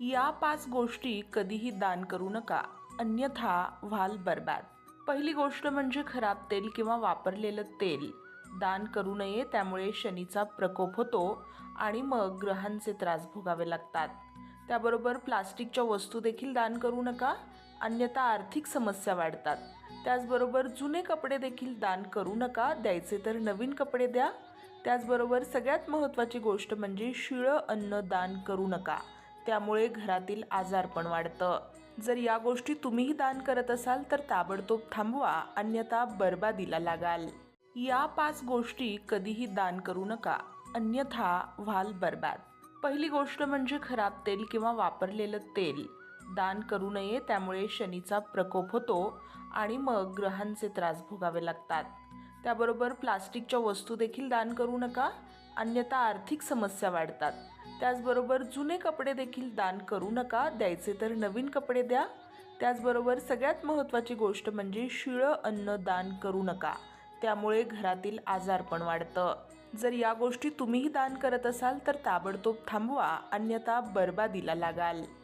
या पाच गोष्टी कधीही दान करू नका अन्यथा व्हाल बर्बाद. पहिली गोष्ट म्हणजे खराब तेल किंवा वापरलेलं तेल. दान करू नये त्यामुळे शनीचा प्रकोप होतो आणि मग ग्रहांचे त्रास भोगावे लागतात. त्याबरोबर प्लास्टिकच्या वस्तू देखील दान करू नका अन्यथा आर्थिक समस्या वाढतात. त्याचबरोबर जुने कपडे देखील दान करू नका द्यायचे तर नवीन कपडे द्या. त्याचबरोबर सगळ्यात महत्त्वाची गोष्ट म्हणजे शिळं अन्न दान करू नका. त्यामुळे घरातील आजारपण वाढतं. जर या गोष्टी तुम्हीही दान करत असाल तर ताबडतोब थांबवा अन्यथा बर्बादीला लागाल. या पाच गोष्टी कधीही दान करू नका अन्यथा व्हाल बर्बाद. पहिली गोष्ट म्हणजे खराब तेल किंवा वापरलेलं तेल. दान करू नये त्यामुळे शनीचा प्रकोप होतो आणि मग ग्रहांचे त्रास भोगावे लागतात. त्याबरोबर प्लास्टिकच्या वस्तू देखील दान करू नका अन्यथा आर्थिक समस्या वाढतात. त्याचबरोबर जुने कपडे देखील दान करू नका द्यायचे तर नवीन कपडे द्या. त्याचबरोबर सगळ्यात महत्त्वाची गोष्ट म्हणजे शिळं अन्न दान करू नका. त्यामुळे घरातील आजारपण वाढतं. जर या गोष्टी तुम्हीही दान करत असाल तर ताबडतोब थांबवा अन्यथा बर्बादीला लागाल.